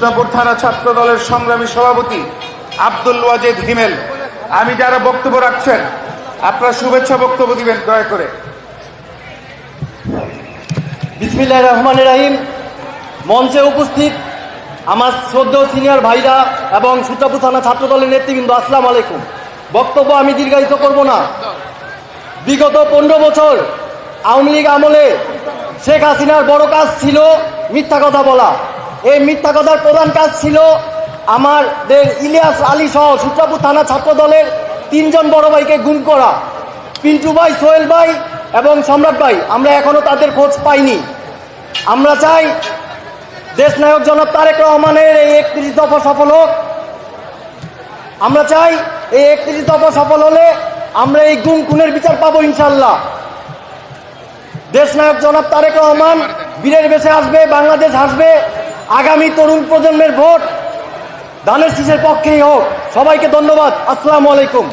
সূত্রাপুর থানা ছাত্র দলের সংগ্রামী সভাপতি আব্দুল ওয়াজেদ হিমেল। আমি যারা বক্তব্য রাখছেন, আপনারা শুভেচ্ছা বক্তব্য দিবেন, দয়া করে। বিসমিল্লাহ রহমান রাহিম। মঞ্চে উপস্থিত আমার শ্রদ্ধেয় সিনিয়র ভাইরা এবং সূত্রাপুর থানা ছাত্র দলের নেতৃবৃন্দ, আসসালাম আলাইকুম। বক্তব্য আমি দীর্ঘায়িত করব না। বিগত পনেরো বছর আওয়ামী লীগ আমলে শেখ হাসিনার বড় কাজ ছিল মিথ্যা কথা বলা। এই মিথ্যা কথার প্রধান কাজ ছিল আমাদের ইলিয়াস আলী সহ সূত্রাপুর থানা ছাত্র দলের তিনজন বড় ভাইকে গুম করা। পিন্টু ভাই, সোহেল ভাই এবং সম্রাট ভাই, আমরা এখনও তাদের খোঁজ পাইনি। আমরা চাই দেশ নায়ক জনাব তারেক রহমানের এই একত্রিশ দফা সফল হোক। আমরা চাই এই একত্রিশ দফা সফল হলে আমরা এই গুম খুনের বিচার পাবো ইনশাল্লাহ দেশ নায়ক জনাব তারেক রহমান বীরের বেশে আসবে, বাংলাদেশ আসবে আগামী তরুণ প্রজন্মের ভোট ধানের শীষের পক্ষেই হোক। সবাইকে ধন্যবাদ। আসসালামু আলাইকুম।